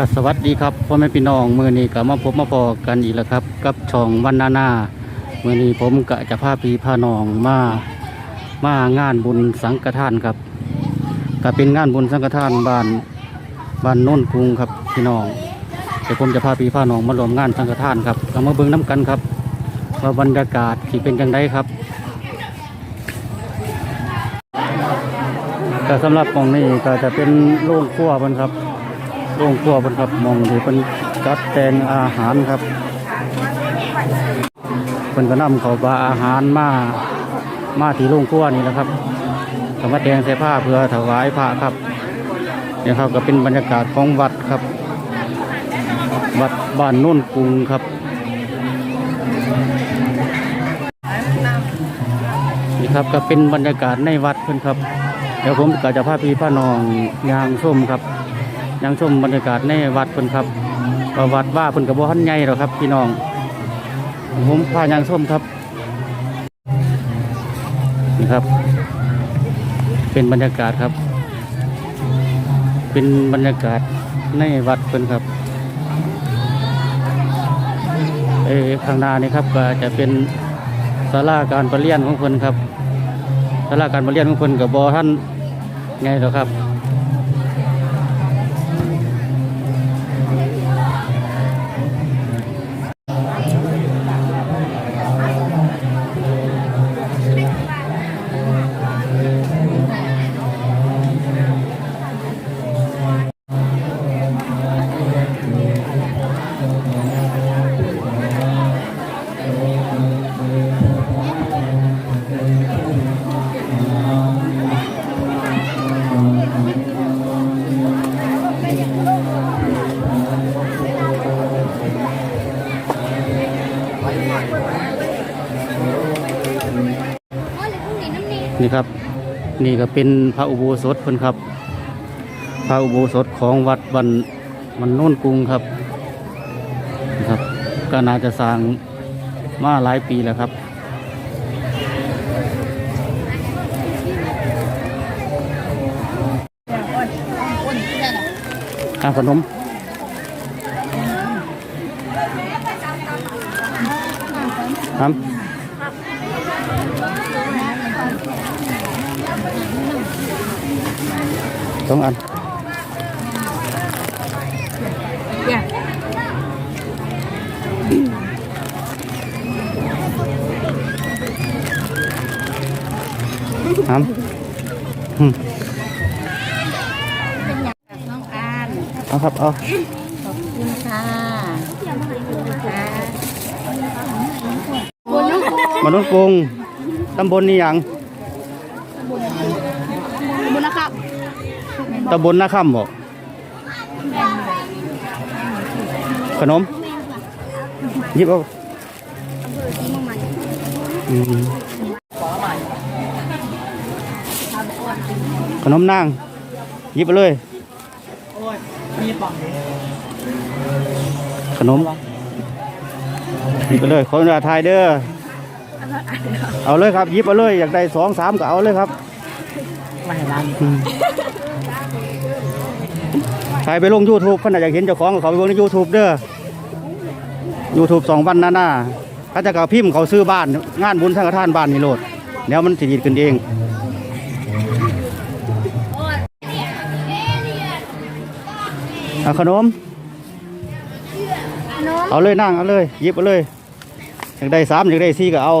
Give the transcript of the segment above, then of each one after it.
ก็สวัสดีครับพ่อแม่พี่น้องมือนี้ก็มาพบมาพอกันอีกแล้วครับ กับช่องวันนานามือนี้ผมก็จะพาพี่พาน้องมามางานบุญสังฆทานครับก็เป็นงานบุญสังฆทานบ้านบ้านโน้นกรุงครับพี่น้องเดี๋ยวผมจะพาพี่พาน้องมารวมงานสังฆทานครับก็มาเบิ่งน้กันครับว่าบรรยากาศที่เป็นยังไงครับก็สำหรับหมองนี้ก็จะเป็นโรงครัวเพิ่นครับ โรงครัวเพิ่นครับมองที่เพิ่นจัดแต่งอาหารครับเพิ่นก็นำเขาวปลาอาหารมามาที่โรงครัวนี่นะครับก็มาแต่งใส่ผ้าเพื่อถวายพระครับนี่ครับก็เป็นบรรยากาศของวัดครับ วัดบ้านโน่นกรุงครับนี่ครับก็เป็นบรรยากาศในวัดเพิ่อนครับ เดี๋ยวผมก็จะพาพี่พาน้องยางส้มครับ ยางส้มบรรยากาศในวัดเพิ่นครับก็วัดว่าเพิ่นกับบ่ทันใหญ่หรอกครับ พี่น้องผมพายางส้มครับนี่ครับ เป็นบรรยากาศครับ เป็นบรรยากาศในวัดเพิ่นครับเออข้างหน้านี่ครับก็จะเป็นศาลาการประเรียนของเพิ่นครับสาราการบระเรียนของคนกับบอท่านไงหรอครับ นี่ครับ นี่ก็เป็นพระอุโบสถเพิ่นครับ พระอุโบสถของวัดบันมันโน่นกรุงครับนะครับก็น่าจะสร้างมาหลายปีแล้วครับอาขนมครับ สองอันครับอืมน้องอานเอาครับเอาขอบคุณค่ะค่ะมานุ่นกรุงตำบลนี่หยัง ตำบลนาค่ำบอกขนมยิบเอาขนมนางยิบไปเลยขนมยิบไปเลยขออนุญาตถ่ายเด้อเอาเลยครับยิบเอาเลยอยากได้สองสามก็เอาเลยครับ มาให้ร้านอืมใครไปลง YouTube ขนาดอยากเห็นเจ้าของก็เขาไปเบิ่งใน YouTube เด้อ YouTube สองวันหน้าหน้าถ้าจะกับพิมพ์เขาซื้อบ้าน งานบุญสังฆทานบ้านนี่โลดเดี๋ยวมันสิดีดขึ้นเอง เอาขนม เอาเลยนั่งเอาเลยหยิบเอาเลยอยากได้สามอยากได้สี่ก็เอา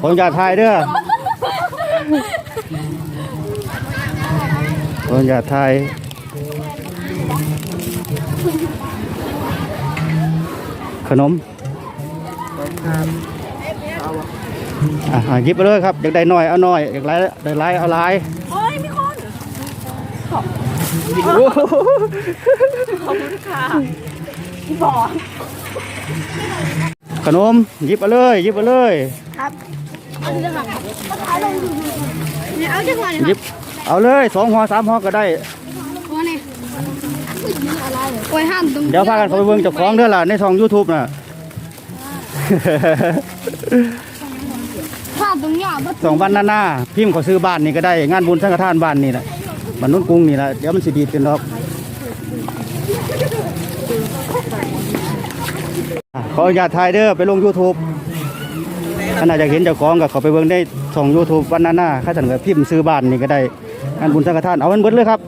ขออนุญาตถ่ายเด้อข ออนุญาตถ่ายขนมอะอะหยิบไปเลยครับอยากได้น้อยเอาน้อยอยากไรได้ไรเอาไรโอ้ยมีคนขอบคุณค่ะพี่บอขนมหยิบไปเลยหยิบไปเลย ครับเอาเรื่องอะไรเอาลงดูเนี่ยเอาจังหวะเลยหยิบ เอาเลยสองหอสามหอก็ได้ โอยห้ามเดี๋ยวพากันเขาไปเบิ่งเจ้าของเด้อล่ะในช่อง y o u t u b น่ะสองบ้านหน้าหน้าพิมพ์ขอซื้อบ้านนี่ก็ได้ งานบุญสังฆทานบ้านนี่แหละบ้านนุ่นกุ้งนี่แหละเดี๋ยวมันสิดีเป็นดอกขออนุญาตถ่ายเด้อไปลง YouTube ขนาดอยากเห็นเจ้าของก็เขาไปเบิ่งได้ช่อง YouTube วันหน้าหน้าข้าสันแบบพิมพ์ซื้อบ้านนี่ก็ได้งานบุญสังฆทานเอามันเบิดเลยครับ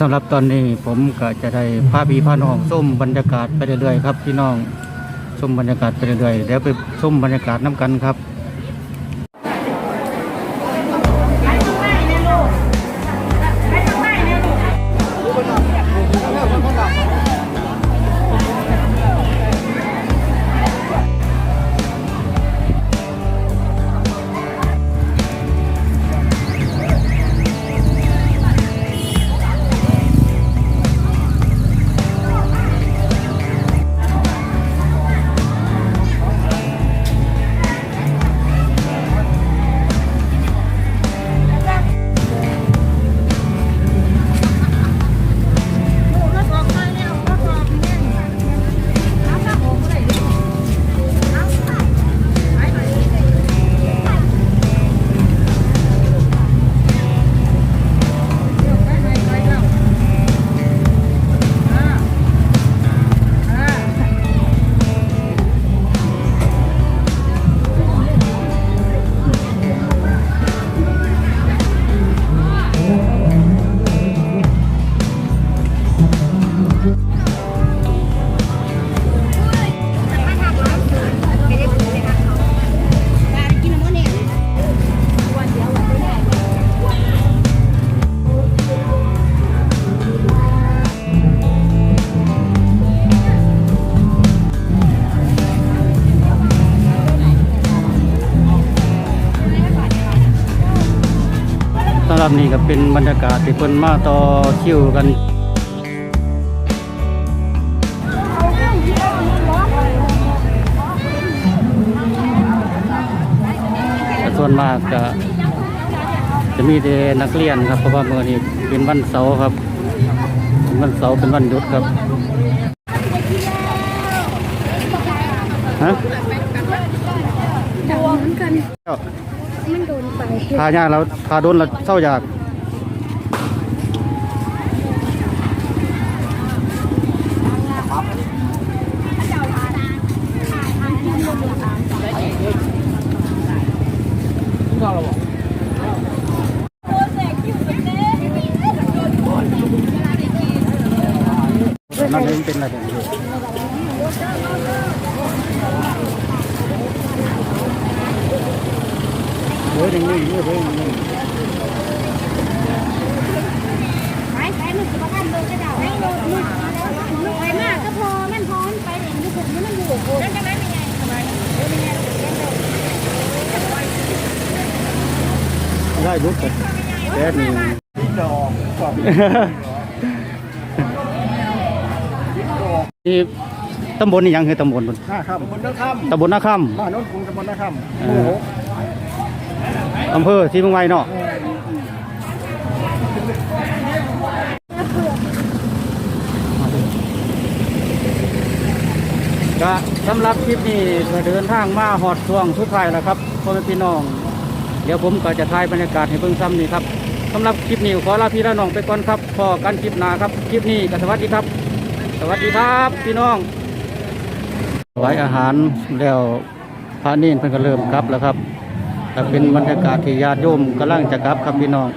สำหรับตอนนี้ผมก็จะได้พาพี่พาน้องส้มบรรยากาศไปเรื่อยๆครับพี่น้องชมบรรยากาศไปเรื่อยๆเดี๋ยวไปชมบรรยากาศน้ำกันครับ สำหรับนี่ก็เป็นบรรยากาศที่เพิ่นมาต่อคิวกันส่วนมากก็จะมีแต่นักเรียนครับเพราะว่าเมื่อนี้เป็นวันเสาร์ครับวันเสาร์เป็นวันหยุดครับฮะดังเหมือกัน มันโดนไปทายากแล้วทาโดนแล้วเศร้าอยากนั่นเองเป็นอะไรกันอยู่ เฮ้ยยังนี่เฮ้ยยังนี่ไปไปมันจะมาทำเลยก็ได้ให้รถมึงมึงไปมากก็พอมันพอมันไปเองมันถึงมันอยู่กูนั่นจะไม่เป็นไงทำไมได้รุดกันแก๊สนี่นี่ตำบลนี่ยังคือตำบลบนหน้าค่ำบนน้าค่ตำบลนาคำบ้านโน้นกรุงตำบลน้าค่ำำหมู่หก อำเภอที่เมืองไวเนาะก็สำหรับคลิปนี้ก็เดินทางมาหอดช่วงสุดท้ายแล้วครับพ่อแม่พี่น้อง เดี๋ยวผมก็จะถ่ายบรรยากาศให้เบิ่งซ้ำนี่ครับสำหรับคลิปนี้ขอลาพี่ละน้องไปก่อนครับพอกันคลิปหน้าครับคลิปนี้ก็สวัสดีครับ สวัสดีครับพี่น้องถวายอาหารแล้วพระเนนเพิ่นก็เริ่มกลับแล้วครับ แต่เป็นบรรยากาศที่ญาติโยมกำลังจะกลับครับพี่น้อง